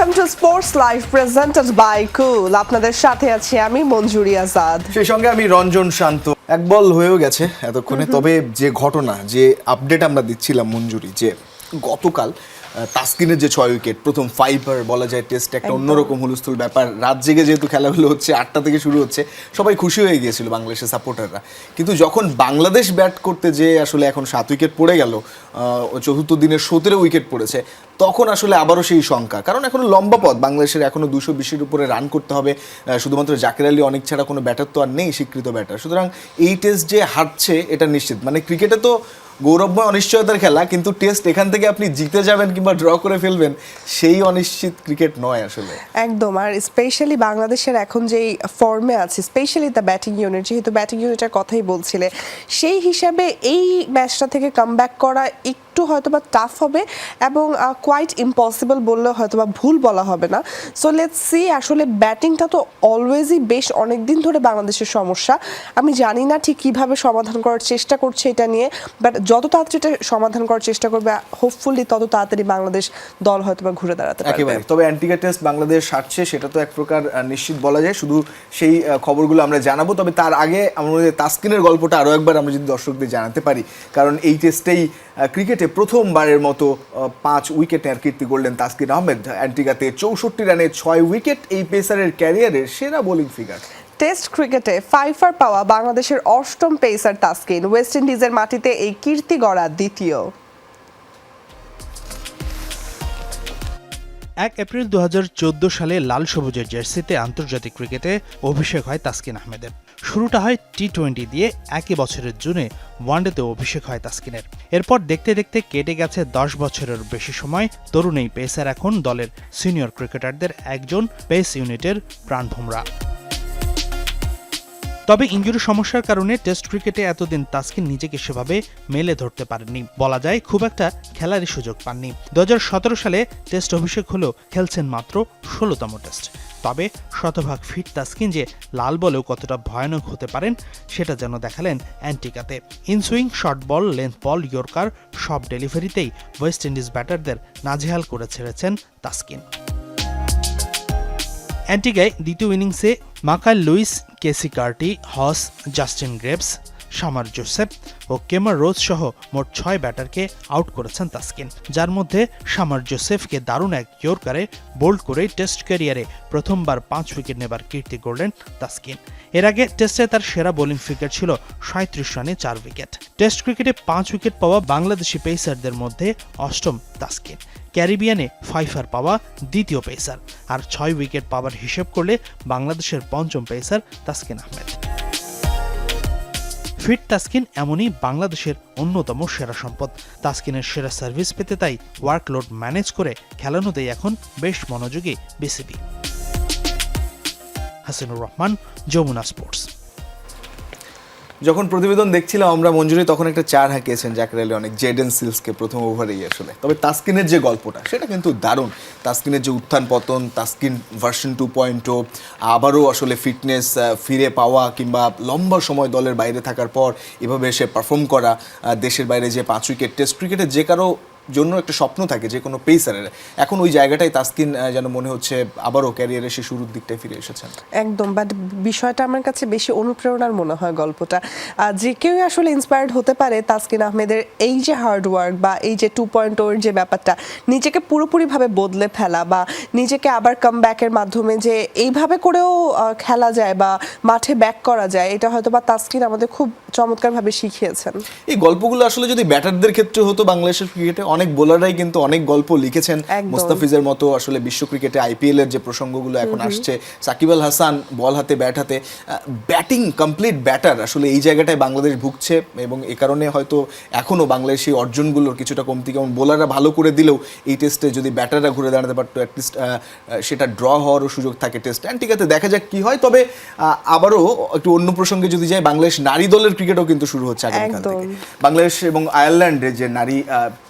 Welcome to sports life presented by cool আপনাদের সাথে আছি আমি মঞ্জুরি আজাদ। সেই সঙ্গে আমি রঞ্জন শান্ত। এক বল হয়েও গেছে এতক্ষণে তবে যে ঘটনা যে আপডেট আমরা দিচ্ছিলাম মঞ্জুরি যে গতকাল তাসকিনের যে ছয় উইকেট প্রথম ফাইবার বলা যায় টেস্ট একটা অন্যরকম হুলস্থুল ব্যাপার। রাত জেগে যেহেতু খেলাগুলো হচ্ছে আটটা থেকে শুরু হচ্ছে সবাই খুশি হয়ে গিয়েছিল বাংলাদেশের সাপোর্টাররা কিন্তু যখন বাংলাদেশ ব্যাট করতে যে আসলে এখন সাত উইকেট পড়ে গেল চতুর্থ দিনের সতেরো উইকেট পড়েছে তখন আসলে আবারও সেই শঙ্কা। কারণ এখনও লম্বা পথ বাংলাদেশের এখনও দুশো বিশের উপরে রান করতে হবে শুধুমাত্র জাকির আলী অনেক ছাড়া কোনো ব্যাটার তো আর নেই স্বীকৃত ব্যাটার সুতরাং এই টেস্ট যে হারছে এটা নিশ্চিত। মানে ক্রিকেটে তো গৌরবময় অনিশ্চয়তার খেলা, কিন্তু টেস্ট এখান থেকে আপনি জিতে যাবেন কিংবা ড্র করে ফেলবেন, সেই অনিশ্চিত ক্রিকেট নয় আসলে। একদম, আর স্পেশালি বাংলাদেশের এখন যেই ফর্মে আছে স্পেশালি দ্য ব্যাটিং ইউনিট যেহেতু ব্যাটিং ইউনিটের কথাই বলছিলে, সেই হিসাবে এই ম্যাচটা থেকে কাম করা একটু হয়তোবা টাফ হবে এবং কোয়াইট ইম্পসিবল বললেও হয়তোবা ভুল বলা হবে না। সো লেটস সি আসলে ব্যাটিংটা তো অলওয়েজই বেশ অনেক দিন ধরে বাংলাদেশের সমস্যা। আমি জানি না ঠিক কীভাবে সমাধান করার চেষ্টা করছে এটা নিয়ে বাট যত তাড়াতাড়ি এটা সমাধান করার চেষ্টা করবে হোপফুলি তত তাড়াতাড়ি বাংলাদেশ দল হয়তোবা ঘুরে দাঁড়াতে পারবে। একেবারে। তবে অ্যান্টিগা টেস্ট বাংলাদেশ হারছে, সেটা তো এক প্রকার নিশ্চিত বলা যায়। শুধু সেই খবরগুলো আমরা জানাব, তবে তার আগে আমাদের তাসকিনের গল্পটা আরও একবার আমরা যদি দর্শকদের জানাতে পারি। কারণ এই টেস্টেই ক্রিকেটে প্রথমবারের মতো পাঁচ উইকেট নেওয়ার কীর্তি করলেন তাসকিন আহমেদ। অ্যান্টিগাতে চৌষট্টি রানে ছয় উইকেট এই পেসারের ক্যারিয়ারের সেরা বোলিং ফিগার টেস্ট ক্রিকেটে ফাইফার পাওয়া বাংলাদেশের অষ্টম পেসার তাসকিন। ওয়েস্ট ইন্ডিজের মাটিতে এই কীর্তি গড়া দ্বিতীয়। এক এপ্রিল দু হাজার চোদ্দ সালে লাল সবুজের জার্সিতে আন্তর্জাতিক ক্রিকেটে অভিষেক হয় তাসকিন আহমেদের। শুরুটা হয় টি টোয়েন্টি দিয়ে একই বছরের জুনে ওয়ানডেতে অভিষেক হয় তাসকিনের। এরপর দেখতে দেখতে কেটে গেছে দশ বছরের বেশি সময়। তরুণ এই পেসার এখন দলের সিনিয়র ক্রিকেটারদের একজন পেস ইউনিটের প্রাণভোমরা। তবে ইঞ্জুরি সমস্যার কারণে টেস্ট ক্রিকেটে এতদিন তাসকিন নিজেকে সেভাবে মেলে ধরতে পারেননি। বলা যায় খুব একটা খেলারই সুযোগ পাননি। দুহাজার সতেরো সালে টেস্ট অভিষেক হলেও খেলছেন মাত্র ষোলোতম টেস্ট তবে শতভাগ ফিট তাসকিন যে লাল বলেও কতটা ভয়ানক হতে পারেন, সেটা যেন দেখালেন অ্যান্টিকাতে। Inswing short ball length ball yorker সব ডেলিভারিতেই ওয়েস্ট ইন্ডিজ ব্যাটারদের নাজেহাল করে ছেড়েছেন তাসকিন। অ্যান্টিগায় দ্বিতীয় ইনিংসে মাকাল লুইস কেসি কার্টি হস জাস্টিন গ্রেভস শামার জোসেফ ও কেমার রোজ সহ মোট ছয় ব্যাটারকে আউট করেছেন তাসকিন, যার মধ্যে শামার জোসেফকে দারুণ এক ইয়র্কারে বোল্ড করে টেস্ট ক্যারিয়ারে প্রথমবার পাঁচ উইকেট নেবার কীর্তি করলেন তাসকিন। এর আগে টেস্টে তার সেরা বোলিং ফিগার ছিল সাঁত্রিশ রানে চার উইকেট। টেস্ট ক্রিকেটে পাঁচ উইকেট পাওয়া বাংলাদেশি পেসারদের মধ্যে অষ্টম তাসকিন। ক্যারিবিয়ানে ফাইফার পাওয়া দ্বিতীয় পেসার, আর ছয় উইকেট পাওয়ার হিসেব করলে বাংলাদেশের পঞ্চম পেসার তাসকিন আহমেদ। ফিট তাসকিন এমনই বাংলাদেশের অন্যতম সেরা সম্পদ। তাসকিনের সেরা সার্ভিস পেতে তাই ওয়ার্কলোড ম্যানেজ করে খেলানোতেই এখন বেশ মনোযোগী বিসিবি। হাসিনুর রহমান, যমুনা স্পোর্টস। যখন প্রতিবেদন দেখছিলাম আমরা মঞ্জুরি, তখন একটা চার হাঁকিয়েছেন জাকের আলী অনেক জেডেন সিলসকে প্রথম ওভারেই আসলে। তবে তাস্কিনের যে গল্পটা, সেটা কিন্তু দারুণ। তাস্কিনের যে উত্থান পতন, তাস্কিন ভার্সন টু পয়েন্ট ও আবারও আসলে ফিটনেস ফিরে পাওয়া কিংবা লম্বা সময় দলের বাইরে থাকার পর এভাবে এসে পারফর্ম করা দেশের বাইরে যে পাঁচ উইকেট টেস্ট ক্রিকেটে যে কারও জন্য একটা স্বপ্ন থাকে যে কোনো পেসারের এখন ওই জায়গাটাই তাসকিন যেন মনে হচ্ছে আবারও ক্যারিয়ারে সে শুরুর দিকটায় ফিরে এসেছেন। একদম বাট বিষয়টা আমার কাছে বেশি অনুপ্রেরণার মনে হয় গল্পটা। আর যে কেউ আসলে ইন্সপায়ার্ড হতে পারে তাসকিন আহমেদের এই যে হার্ড ওয়ার্ক বা এই যে টু পয়েন্ট ওর যে ব্যাপারটা নিজেকে পুরোপুরিভাবে বদলে ফেলা বা নিজেকে আবার কাম ব্যাকের মাধ্যমে যে এইভাবে করেও খেলা যায় বা মাঠে ব্যাক করা যায় এটা হয়তো বা তাসকিন আমাদের খুব চমৎকারভাবে শিখিয়েছেন। এই গল্পগুলো আসলে যদি ব্যাটারদের ক্ষেত্রে হতো বাংলাদেশের ক্রিকেটে অনেক বোলাররাই কিন্তু অনেক গল্প লিখেছেন। মোস্তাফিজের মতো আসলে বিশ্ব ক্রিকেটে আইপিএল এর যে প্রসঙ্গগুলো এখন আসছে সাকিব আল হাসান বল হাতে ব্যাট হাতে ব্যাটিং কমপ্লিট ব্যাটার আসলে এই জায়গাটায় বাংলাদেশ ভুগছে এবং এ কারণে হয়তো এখনও বাংলাদেশি অর্জনগুলোর কিছুটা কমতি। কেমন বোলাররা ভালো করে দিলেও এই টেস্টে যদি ব্যাটাররা ঘুরে দাঁড়াতে পারতো অ্যাটলিস্ট সেটা ড্র হওয়ারও সুযোগ থাকে টেস্ট অ্যান্টিকাতে দেখা যাক কি হয় তবে আবারও একটু অন্য প্রসঙ্গে যদি যাই বাংলাদেশ নারী দলের ক্রিকেটও কিন্তু শুরু হচ্ছে আগামীকাল থেকে। বাংলাদেশ এবং আয়ারল্যান্ডের যে নারী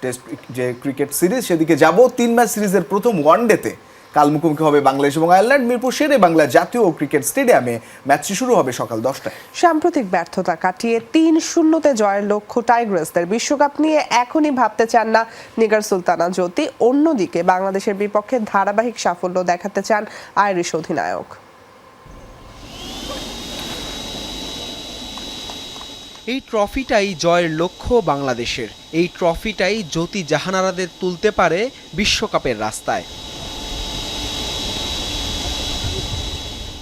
টেস্ট যে ক্রিকেট সিরিজ, সেদিকে যাব। তিন ম্যাচ সিরিজের প্রথম ওয়ানডেতে কাল মুখোমুখি হবে বাংলাদেশ এবং আয়ারল্যান্ড। মিরপুর শেরে বাংলা জাতীয় ক্রিকেট স্টেডিয়ামে ম্যাচটি শুরু হবে সকাল দশটায়। সাম্প্রতিক ব্যর্থতা কাটিয়ে তিন শূন্যতে জয়ের লক্ষ্য টাইগ্রেসদের। বিশ্বকাপ নিয়ে এখনই ভাবতে চান না নিগার সুলতানা জ্যোতি। অন্যদিকে বাংলাদেশের বিপক্ষে ধারাবাহিক সাফল্য দেখাতে চান আইরিশ অধিনায়ক। এই ট্রফিটাই জয়ের লক্ষ্য বাংলাদেশের। এই ট্রফিটাই জ্যোতি জাহানারাদের তুলতে পারে বিশ্বকাপের রাস্তায়।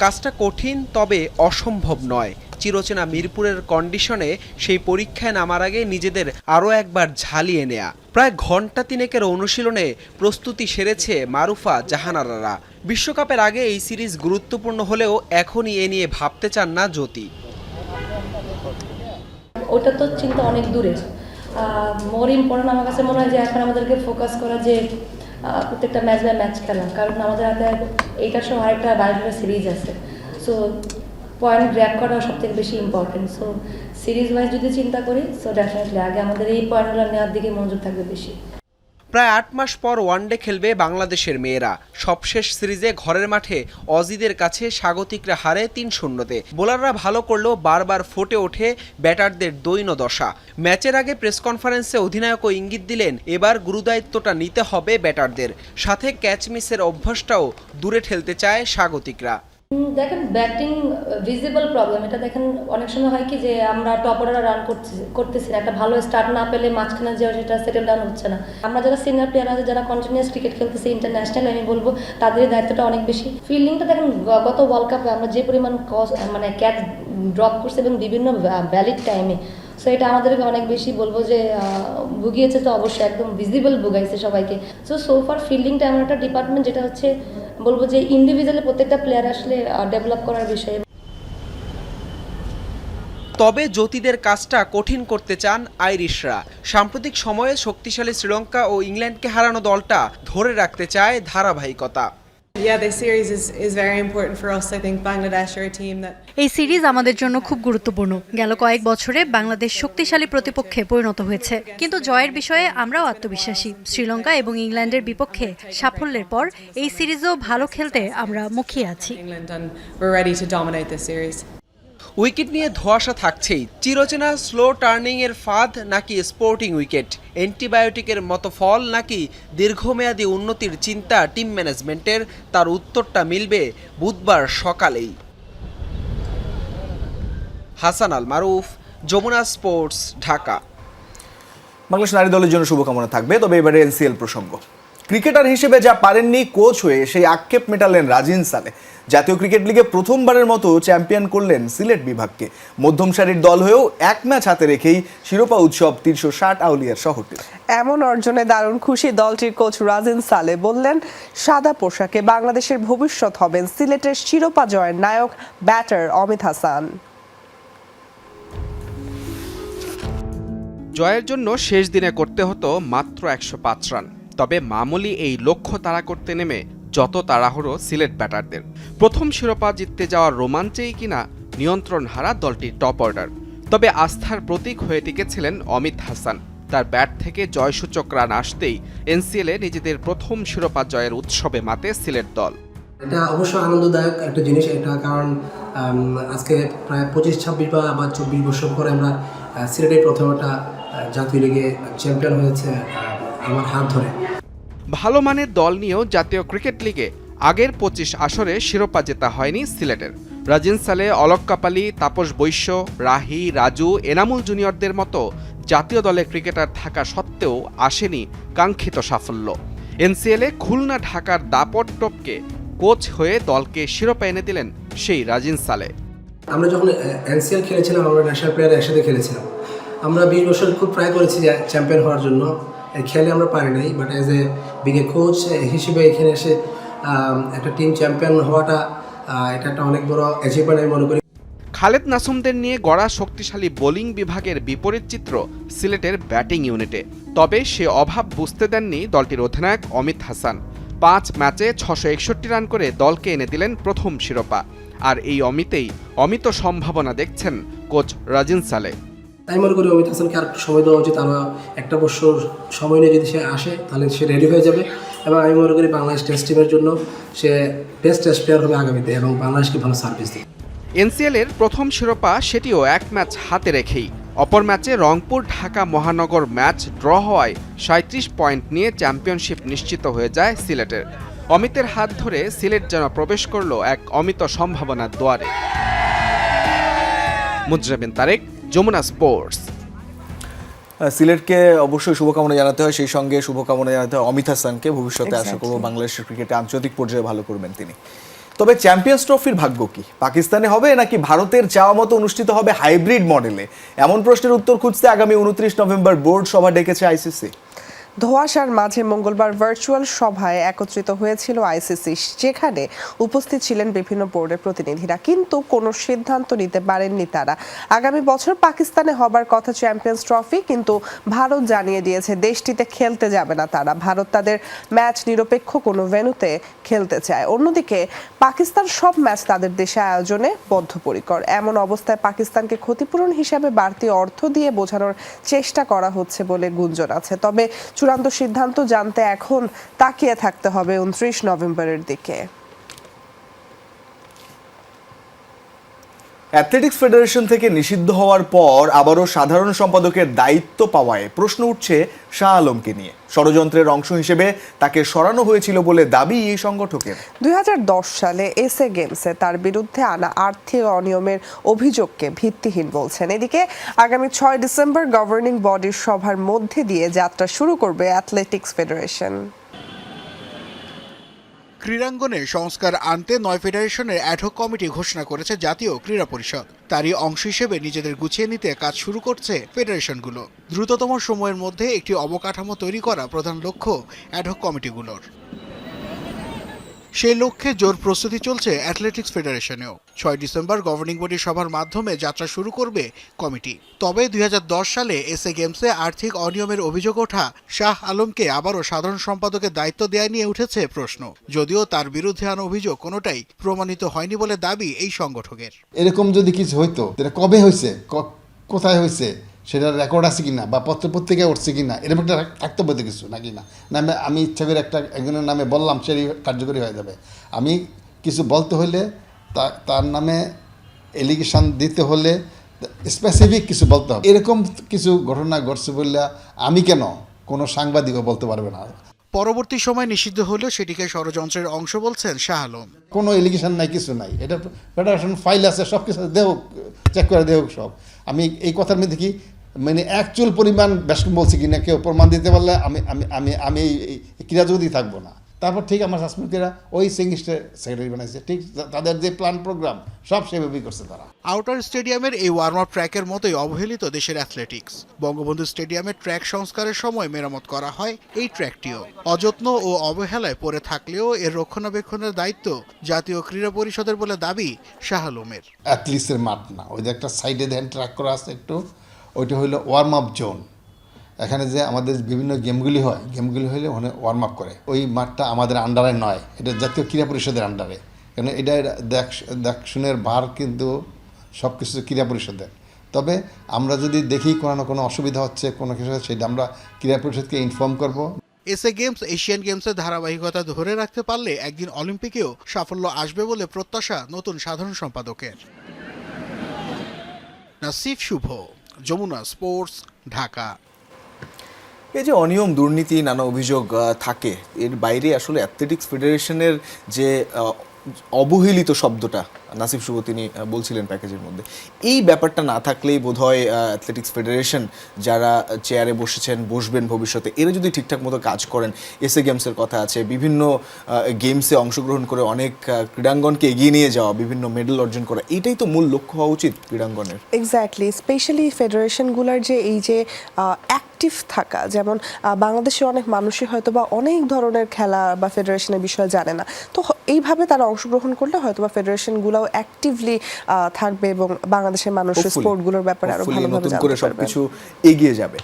কাজটা কঠিন, তবে অসম্ভব নয়। চিরচেনা মিরপুরের কন্ডিশনে সেই পরীক্ষায় নামার আগে নিজেদের আরও একবার ঝালিয়ে নেয়া। প্রায় ঘণ্টা তিনেকের অনুশীলনে প্রস্তুতি সেরেছে মারুফা জাহানারারা। বিশ্বকাপের আগে এই সিরিজ গুরুত্বপূর্ণ হলেও এখনই এ নিয়ে ভাবতে চান না জ্যোতি। ওটা তো চিন্তা অনেক দূরে মোর ইম্পর্টেন্ট আমার কাছে মনে হয় যে এখন আমাদেরকে ফোকাস করা যে প্রত্যেকটা ম্যাচ বাই ম্যাচ খেলা। কারণ আমাদের হাতে এইটার সহ আরেকটা বাইরে সিরিজ আছে। সো পয়েন্ট গ্র্যাপ করা সব থেকে বেশি ইম্পর্টেন্ট সো সিরিজ ওয়াইজ যদি চিন্তা করি সো ডেফিনেটলি আগে আমাদের এই পয়েন্টগুলো নেওয়ার দিকে মনোযোগ থাকবে বেশি। প্রায় আট মাস পর ওয়ানডে খেলবে বাংলাদেশের মেয়েরা। সবশেষ সিরিজে ঘরের মাঠে অজিদের কাছে স্বাগতিকরা হারে তিন শূন্যতে। বোলাররা ভালো করলেও বারবার ফোটে ওঠে ব্যাটারদের দৈন দশা। ম্যাচের আগে প্রেস কনফারেন্সে অধিনায়কও ইঙ্গিত দিলেন, এবার গুরুদায়িত্বটা নিতে হবে ব্যাটারদের। সাথে ক্যাচ মিসের অভ্যাসটাও দূরে ঠেলতে চায় স্বাগতিকরা। দেখেন ব্যাটিং ভিজিবল প্রবলেম এটা দেখেন অনেক সময় হয় কি যে আমরা টপ অর্ডারে রান করছি, করতেছি না। একটা ভালো স্টার্ট না পেলে মাঝখানে যে সেটা সেটেল ডাউন হচ্ছে না। আমরা যারা সিনিয়র প্লেয়ার আছে, যারা কন্টিনিউয়াস ক্রিকেট খেলতেছি ইন্টারন্যাশনাল আমি বলব তাদের দায়িত্বটা অনেক বেশি। ফিল্ডিংটা দেখেন গত ওয়ার্ল্ড কাপে আমরা যে পরিমাণ কস মানে ক্যাচ ড্রপ করছি এবং বিভিন্ন ভ্যালিড টাইমে সো এটা আমাদেরকে অনেক বেশি বলব যে ভুগিয়েছে তো অবশ্যই। একদম ভিজিবল ভুগাইছে সবাইকে। সো সোফার ফিল্ডিংটা এমন একটা ডিপার্টমেন্ট যেটা হচ্ছে বলব যে ইন্ডিভিজুয়ালি প্রত্যেকটা প্লেয়ার আসলে ডেভেলপ করার বিষয়ে। তবে জ্যোতিদের কাজটা কঠিন করতে চান আইরিশরা। সাম্প্রতিক সময়ে শক্তিশালী শ্রীলঙ্কা ও ইংল্যান্ডকে হারানো দলটা ধরে রাখতে চায় ধারাবাহিকতা। Yeah, this series is, is very important for us. I think Bangladesh are a team that এই সিরিজ আমাদের জন্য খুব গুরুত্বপূর্ণ। গেল কয়েক বছরে বাংলাদেশ শক্তিশালী প্রতিপক্ষে পরিণত হয়েছে। কিন্তু জয়ের বিষয়ে আমরাও আত্মবিশ্বাসী। শ্রীলঙ্কা এবং ইংল্যান্ডের বিপক্ষে সাফল্যের পর এই সিরিজও ভালো খেলতে আমরা মুখিয়ে আছি। উইকেট নিয়ে ধোয়াশা থাকছেই। চিরচেনা স্লো টার্নিং এর ফাঁদ নাকি স্পোর্টিং উইকেট অ্যান্টিবায়োটিকের মতো ফল নাকি দীর্ঘমেয়াদী উন্নতির চিন্তা টিম ম্যানেজমেন্টের তার উত্তরটা মিলবে বুধবার সকালেই। হাসান আল মারুফ, যমুনা স্পোর্টস, ঢাকা। বাংলাদেশ নারী দলের জন্য শুভকামনা থাকবে, তবে এবারে এনসিএল প্রসঙ্গ। ক্রিকেটার হিসেবে যা পারেননি কোচ হয়ে সেই আক্ষেপ মেটালেন রাজিন সালে। জাতীয় ক্রিকেট লিগে প্রথমবারের মতো চ্যাম্পিয়ন করলেন সিলেট বিভাগকে। মধ্যম সারির দল হয়েও এক ম্যাচ হাতে রেখেই শিরোপা উৎসব তিনশো ষাট আউলিয়ার শহরটি। এমন অর্জনে দারুণ খুশি দলটির কোচ রাজিন সালে বললেন সাদা পোশাকে বাংলাদেশের ভবিষ্যৎ হবেন সিলেটের শিরোপা জয়ের নায়ক ব্যাটার অমিত হাসান। জয়ের জন্য শেষ দিনে করতে হতো মাত্র একশো পাঁচ রান। তবে মামুলি এই লক্ষ্য তাড়া করতে নেমে যত তাড়াহুড়ো সিলেট ব্যাটারদের। প্রথম শিরোপা জিততে যাওয়ার রোমাঞ্চেই কিনা নিয়ন্ত্রণ হারা দলটির টপ অর্ডার। তবে আস্থার প্রতীক হয়ে টিকেছিলেন অমিত হাসান। তার ব্যাট থেকে জয়সূচক রান আসতেই এনসিএলে নিজেদের প্রথম শিরোপা জয়ের উৎসবে মাতে সিলেট দল। এটা অবশ্য আনন্দদায়ক একটা জিনিস এটা কারণ আজকে প্রায় পঁচিশ ছাব্বিশ বা বা চব্বিশ বছর পরে আমরা আহ, সিলেটে প্রথম একটা জাতীয় লিগে চ্যাম্পিয়ন হয়েছে আমার হাত ধরে। ভালো মানের দল নিয়েও জাতীয় ক্রিকেট লিগে আগের পঁচিশ আসরে শিরোপা জেতা হয়নি সিলেটের। রাজিন সালে অলক কাপালি, তাপস বৈশ্য, রাহি, রাজু, এনামুল জুনিয়রদের মতো জাতীয় দলে ক্রিকেটার থাকা সত্ত্বেও আসেনি কাঙ্ক্ষিত সাফল্য। এনসিএলে খুলনা ঢাকার দাপট টপকে কোচ হয়ে দলকে শিরোপা এনে দিলেন সেই রাজিন সালে। আমরা যখন এনসিএল খেলেছিলাম, আমরা ন্যাশনাল প্লেয়ার একসাথে খেলেছিলাম। আমরা বিশ বছর খুব ট্রাই করেছি চ্যাম্পিয়ন হওয়ার জন্য। খেলে আমরা পারি নাই but as a big coach হিসেবে এখানে এসে একটা টিম চ্যাম্পিয়ন হওয়াটা এটা একটা অনেক বড় অ্যাচিভমেন্ট আমি মনে করি। খালেদ নাসুমদের নিয়ে গড়া শক্তিশালী বোলিং বিভাগের বিপরীত চিত্র সিলেটের ব্যাটিং ইউনিটে। তবে সে অভাব বুঝতে দেননি দলটির অধিনায়ক অমিত হাসান। পাঁচ ম্যাচে ছশো একষট্টি রান করে দলকে এনে দিলেন প্রথম শিরোপা। আর এই অমিতেই অমিত সম্ভাবনা দেখছেন কোচ রাজিন সালে। আমি মনে করি অমিত হাসানকে আর একটু সময় দেওয়া উচিত। আরও একটা বছর সময় নিয়ে যদি সে আসে, তাহলে সে রেডি হয়ে যাবে। এবং আমি মনে করি বাংলাদেশ টেস্ট টিমের জন্য সে বেস্ট টেস্ট প্লেয়ার হবে আগামীতে এবং বাংলাদেশকে ভালো সার্ভিস দেবে। এনসিএলের প্রথম শিরোপা সেটিও এক ম্যাচ হাতে রেখেই। অপর ম্যাচে রংপুর ঢাকা মহানগর ম্যাচ ড্র হওয়ায় সাঁত্রিশ পয়েন্ট নিয়ে চ্যাম্পিয়নশিপ নিশ্চিত হয়ে যায় সিলেটের। অমিতের হাত ধরে সিলেট যেন প্রবেশ করল এক অমিত সম্ভাবনার দুয়ারে। মুজরাবিন তারেক যমুনা স্পোর্টস। সিলেটকে অবশ্যই শুভকামনা জানাতে হয় সেই সঙ্গে শুভকামনা জানাতে হয় অমিত হাসানকে। ভবিষ্যতে আশা করব বাংলাদেশের ক্রিকেটে আন্তর্জাতিক পর্যায়ে ভালো করবেন তিনি। তবে চ্যাম্পিয়ন্স ট্রফির ভাগ্য কি? পাকিস্তানে হবে নাকি ভারতের চাওয়া মতো অনুষ্ঠিত হবে হাইব্রিড মডেলে? এমন প্রশ্নের উত্তর খুঁজতে আগামী উনত্রিশ নভেম্বর বোর্ড সভা ডেকেছে আইসিসি। ধোঁয়াশার মাঝে মঙ্গলবার ভার্চুয়াল সভায় একত্রিত হয়েছিল আইসিসি। যেখানে উপস্থিত ছিলেন বিভিন্ন বোর্ডের প্রতিনিধিরা। কিন্তু কোনো সিদ্ধান্ত নিতে পারেননি তারা। আগামী বছর পাকিস্তানে হবার কথা চ্যাম্পিয়ন্স ট্রফি, কিন্তু ভারত জানিয়ে দিয়েছে দেশটিতে খেলতে যাবে না তারা। ভারত তাদের ম্যাচ নিরপেক্ষ কোনো ভেন্যুতে খেলতে চায়। অন্যদিকে পাকিস্তান সব ম্যাচ তাদের দেশে আয়োজনে বদ্ধপরিকর। এমন অবস্থায় পাকিস্তানকে ক্ষতিপূরণ হিসাবে বাড়তি অর্থ দিয়ে বোঝানোর চেষ্টা করা হচ্ছে বলে গুঞ্জন আছে। তবে চূড়ান্ত সিদ্ধান্ত জানতে এখন তাকিয়ে থাকতে হবে উনত্রিশ নভেম্বরের দিকে। অ্যাথলেটিক্স ফেডারেশন থেকে নিষিদ্ধ হওয়ার পর আবারও সাধারণ সম্পাদকের দায়িত্ব পাওয়ায় প্রশ্ন উঠছে শাহ আলমকে নিয়ে। ষড়যন্ত্রের অংশ হিসেবে তাকে সরানো হয়েছিল বলে দাবি এই সংগঠকের। দুই সালে এসএ গেমসে তার বিরুদ্ধে আনা আর্থিক অনিয়মের অভিযোগকে ভিত্তিহীন বলছেন। এদিকে আগামী ছয় ডিসেম্বর গভর্নিং বডির সভার মধ্যে দিয়ে যাত্রা শুরু করবে অ্যাথলেটিক্স ফেডারেশন। ক্রীড়াঙ্গনে সংস্কার আনতে নয় ফেডারেশনের অ্যাডহক কমিটি ঘোষণা করেছে জাতীয় ক্রীড়া পরিষদ। তারই অংশ হিসেবে নিজেদের গুছিয়ে নিতে কাজ শুরু করছে ফেডারেশনগুলো। দ্রুততম সময়ের মধ্যে একটি অবকাঠামো তৈরি করা প্রধান লক্ষ্য অ্যাডহক কমিটিগুলোর সেই লক্ষ্যে জোর প্রস্তুতি চলছে অ্যাথলেটিক্স ফেডারেশনেও। ছয় ডিসেম্বর গভর্নিং বডি সভার মাধ্যমে যাত্রা শুরু করবে কমিটি। তবে দুই হাজার দশ সালে এসএ গেমসে আর্থিক অনিয়মের অভিযোগ ওঠা শাহ আলমকে আবারও সাধারণ সম্পাদকের দায়িত্ব দেয়া নিয়ে উঠেছে প্রশ্ন। যদিও তার বিরুদ্ধে আনা অভিযোগ কোনোটাই প্রমাণিত হয়নি বলে দাবি এই সংগঠকের। এরকম যদি কিছু হইতো কবে হয়েছে কোথায় হয়েছে সেটার রেকর্ড আছে কি না বা পত্র পত্রিকায় উঠছে কিনা এরকম একটা থাকতে পারতে কিছু নাকি না? নামে আমি ইচ্ছা করে একটা একজনের নামে বললাম সেটি কার্যকরী হয়ে যাবে। আমি কিছু বলতে হলে তার নামে এলিগেশন দিতে হলে স্পেসিফিক কিছু বলতে হবে। এরকম কিছু ঘটনা ঘটছে বললে আমি কেন কোনো সাংবাদিকও বলতে পারবে না? পরবর্তী সময় নিষিদ্ধ হলেও সেটিকে ষড়যন্ত্রের অংশ বলছেন শাহ আলম। কোনো এলিগেশন নাই কিছু নাই। এটা ফেডারেশন ফাইল আছে সব কিছু দেহ চেক করে দেহ সব। আমি এই কথার মধ্যে কি মানে একচুল পরিমাণ বেশকম বলছি কি না কেউ প্রমাণ দিতে পারলে আমি আমি আমি আমি এই- ক্রীড়া জগতেই থাকব না। তারপর ঠিক আমার সাসপেন্ডেরা ওই সিঙ্গিস্টে সেক্রেটারি বানাইছে। ঠিক তাদের যে প্ল্যান প্রোগ্রাম সব সেভাবেই করছে তারা। আউটার স্টেডিয়ামের এই ওয়ার্ম আপ ট্র্যাকের মতোই অবহেলিত দেশের অ্যাথলেটিক্স বঙ্গবন্ধু স্টেডিয়ামের ট্র্যাক সংস্কারের সময় মেরামত করা হয় এই ট্র্যাকটিও অযত্ন ও অবহেলায় পড়ে থাকলেও এর রক্ষণাবেক্ষণের দায়িত্ব জাতীয় ক্রীড়া পরিষদের বলে দাবি শাহ আলমের। অ্যাথলিটসের মাঠ না। ওই যে একটা সাইডে দেন ট্র্যাক করা আছে একটু। ওইটা হইল ওয়ার্ম আপ জোন এখানে যে আমাদের বিভিন্ন গেমগুলি হয় গেমগুলি হলে ওখানে ওয়ার্ম আপ করে। ওই মাঠটা আমাদের আন্ডারে নয়, এটা জাতীয় ক্রীড়া পরিষদের আন্ডারে কেন এটা দেখ, দেখশুনের ভার কিন্তু সব কিছু ক্রীড়া পরিষদের। তবে আমরা যদি দেখি কোনো না কোনো অসুবিধা হচ্ছে, কোনো কিছু সেটা আমরা ক্রীড়া পরিষদকে ইনফর্ম করব। এসএ গেমস এশিয়ান গেমসের ধারাবাহিকতা ধরে রাখতে পারলে একদিন অলিম্পিকেও সাফল্য আসবে বলে প্রত্যাশা নতুন সাধারণ সম্পাদকের। নাসিফ শুভ। যমুনা স্পোর্টস, ঢাকা। এই যে অনিয়ম, দুর্নীতি নানা অভিযোগ থাকে। এর বাইরে আসলে অ্যাথলেটিক্স ফেডারেশনের যে অবহেলিত শব্দটা নাসিফ শুভ তিনি বলছিলেন প্যাকেজের মধ্যে। এই ব্যাপারটা না থাকলেই বোধহয় অ্যাথলেটিক্স ফেডারেশন যারা চেয়ারে বসেছেন, বসবেন ভবিষ্যতে, এরা যদি ঠিকঠাক মতো কাজ করেন, এসএ গেমসের কথা আছে, বিভিন্ন গেমসে অংশগ্রহণ করে অনেক ক্রীড়াঙ্গনকে এগিয়ে নিয়ে যাওয়া, বিভিন্ন মেডেল অর্জন করা, এটাই তো মূল লক্ষ্য হওয়া উচিত ক্রীড়াঙ্গনের। এক্স্যাক্টলি স্পেশালি ফেডারেশনগুলোর যে এই যে অ্যাক্টিভ থাকা যেমন বাংলাদেশের অনেক মানুষই হয়তো বা অনেক ধরনের খেলা বা ফেডারেশনের বিষয়ে জানে না। তো এইভাবে তারা অংশগ্রহণ করলে হয়তো বা ফেডারেশনগুলোও অ্যাক্টিভলি থাকবে এবং বাংলাদেশের মানুষ Hopefully. স্পোর্টগুলোর ব্যাপারে আরও ভালোভাবে করে সবকিছু এগিয়ে যাবে।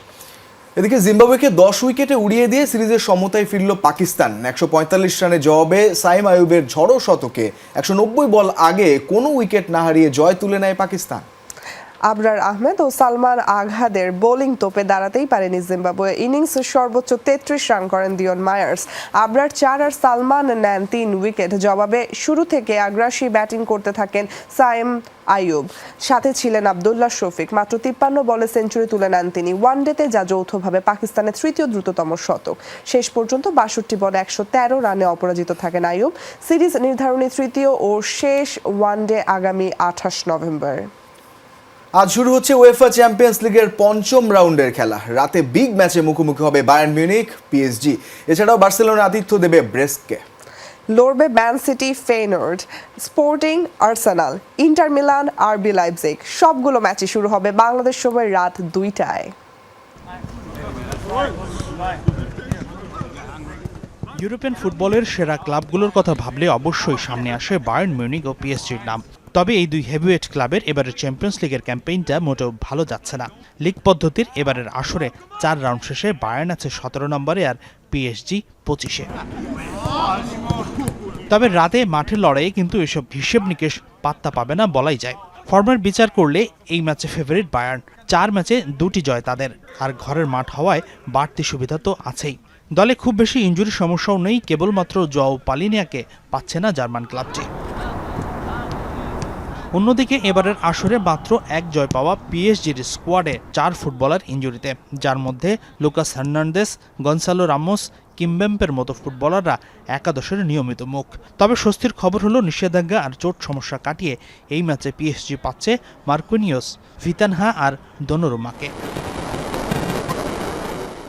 এদিকে জিম্বাবুয়েকে দশ উইকেটে উড়িয়ে দিয়ে সিরিজের সমতায় ফিরল পাকিস্তান। একশো পঁয়তাল্লিশ রানে জবাবে সাইম আয়ুবের ঝড়ো শতকে একশো নব্বই বল আগে কোনো উইকেট না হারিয়ে জয় তুলে নেয় পাকিস্তান। আবরার আহমেদ ও সালমান আঘাদের বোলিং তোপে দাঁড়াতেই পারেনি জিম্বাবুয়ে। ইনিংসে সর্বোচ্চ তেত্রিশ রান করেন দিয়ন মায়ার্স। আবরার চার আর সালমান নেন তিন উইকেট। জবাবে শুরু থেকে আগ্রাসী ব্যাটিং করতে থাকেন সাইম আইয়ুব। সাথে ছিলেন আবদুল্লাহ শফিক। মাত্র তিপ্পান্ন বলে সেঞ্চুরি তুলে নেন তিনি ওয়ানডেতে, যা যৌথভাবে পাকিস্তানের তৃতীয় দ্রুততম শতক। শেষ পর্যন্ত বাষট্টি বলে একশো তেরো রানে অপরাজিত থাকেন আইয়ুব। সিরিজ নির্ধারণী তৃতীয় ও শেষ ওয়ানডে আগামী আঠাশ নভেম্বর। আজ শুরু হচ্ছে ওয়েফা চ্যাম্পিয়ন্স লিগের পঞ্চম রাউন্ডের খেলা। রাতে বিগ ম্যাচে মুখোমুখি হবে বায়ার্ন মিউনিক পিএসজি এছাড়াও বার্সেলোনা আতিথ্য দেবে ব্রেস্টকে লড়বে Man City Feyenoord Sporting Arsenal Inter Milan RB Leipzig সবগুলো ম্যাচই শুরু হবে বাংলাদেশ সময় রাত দুইটায়। ইউরোপিয়ান ফুটবলের সেরা ক্লাবগুলোর কথা ভাবলে অবশ্যই সামনে আসে বায়ার্ন মিউনিক ও পিএসজির নাম। তবে এই দুই হেভিওয়েট ক্লাবের এবারের চ্যাম্পিয়ন্স লিগের ক্যাম্পেইনটা মোটেও ভালো যাচ্ছে না। লিগ পদ্ধতির এবারের আসরে চার রাউন্ড শেষে বায়ার্ন আছে সতেরো নম্বরে আর পিএসজি পঁচিশে। তবে রাতে মাঠের লড়াইয়ে কিন্তু এসব হিসেব নিকেশ পাত্তা পাবে না বলাই যায়। ফর্মের বিচার করলে এই ম্যাচে ফেভারিট বায়ার্ন চার ম্যাচে দুটি জয় তাদের। আর ঘরের মাঠ হওয়ায় বাড়তি সুবিধা তো আছেই। দলে খুব বেশি ইঞ্জুরি সমস্যাও নেই, কেবলমাত্র জও পালিনিয়াকে পাচ্ছে না জার্মান ক্লাবটি অন্যদিকে এবারের আসরে মাত্র এক জয় পাওয়া পিএসজির স্কোয়াডে চার ফুটবলার ইঞ্জুরিতে, যার মধ্যে লুকাস হার্নান্দেস গনসালো রামোস কিমবেম্পের মতো ফুটবলাররা একাদশের নিয়মিত মুখ। তবে স্বস্তির খবর হলো নিষেধাজ্ঞা আর চোট সমস্যা কাটিয়ে এই ম্যাচে পিএসজি পাচ্ছে মার্কুনিয়স, ভিতানহা আর দনোরুমাকে।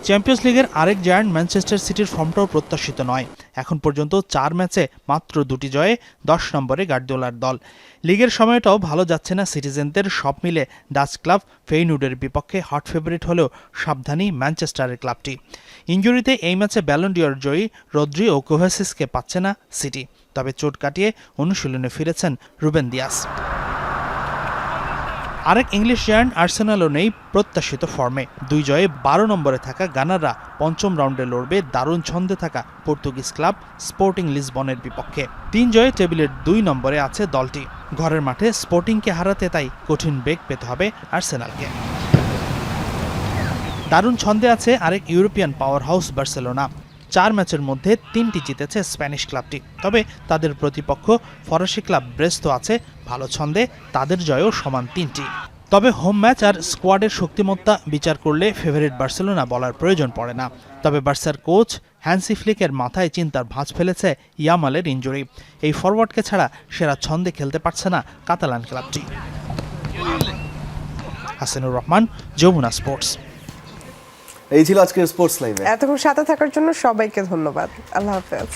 চ্যাম্পিয়ন্স লিগের আরেক জায়ান্ট ম্যানচেস্টার সিটির ফর্মটাও প্রত্যাশিত নয়। এখন পর্যন্ত চার ম্যাচে মাত্র দুটি জয়ে দশ নম্বরে গার্দিওলার দল। লিগের সময়টাও ভালো যাচ্ছে না সিটিজেনদের, সব মিলে ডাচ ক্লাব ফেইনুডের বিপক্ষে হট ফেভারিট হলেও সাবধানী ম্যানচেস্টারের ক্লাবটি। ইঞ্জুরিতে এই ম্যাচে ব্যালন্ডিয়র জয়ী রদ্রি ও কোভাসিসকে পাচ্ছে না সিটি। তবে চোট কাটিয়ে অনুশীলনে ফিরেছেন রুবেন দিয়াস। আরেক ইংলিশ জায়ান্ট আর্সেনালও নেই প্রত্যাশিত ফর্মে। দুই জয়ে বারো নম্বরে থাকা গানাররা পঞ্চম রাউন্ডে লড়বে দারুণ ছন্দে থাকা পর্তুগিজ ক্লাব স্পোর্টিং লিসবনের বিপক্ষে। তিন জয়ে টেবিলের দুই নম্বরে আছে দলটি। ঘরের মাঠে স্পোর্টিংকে হারাতে তাই কঠিন বেগ পেতে হবে আর্সেনালকে। দারুণ ছন্দে আছে আরেক ইউরোপিয়ান পাওয়ার হাউস বার্সেলোনা। চার ম্যাচের মধ্যে তিনটি জিতেছে স্প্যানিশ ক্লাবটি। তবে তাদের প্রতিপক্ষ ফরাসি ক্লাব ব্রেস্তো আছে, ভালো ছন্দে তাদের জয়ও সমান তিনটি। তবে হোম ম্যাচ আর স্কোয়াডের শক্তিমত্তা বিচার করলে ফেভারিট বার্সেলোনা বলার প্রয়োজন পড়ে না। তবে বার্সার কোচ হ্যান্সি ফ্লিকের মাথায় চিন্তার ভাঁজ ফেলেছে ইয়ামালের ইঞ্জুরি। এই ফরওয়ার্ডকে ছাড়া সেরা ছন্দে খেলতে পারছে না কাতালান ক্লাবটি। হাসানুর রহমান, যমুনা স্পোর্টস। এই ছিল আজকের স্পোর্টস লাইভে এতক্ষণ সাথে থাকার জন্য সবাইকে ধন্যবাদ। আল্লাহ হাফেজ।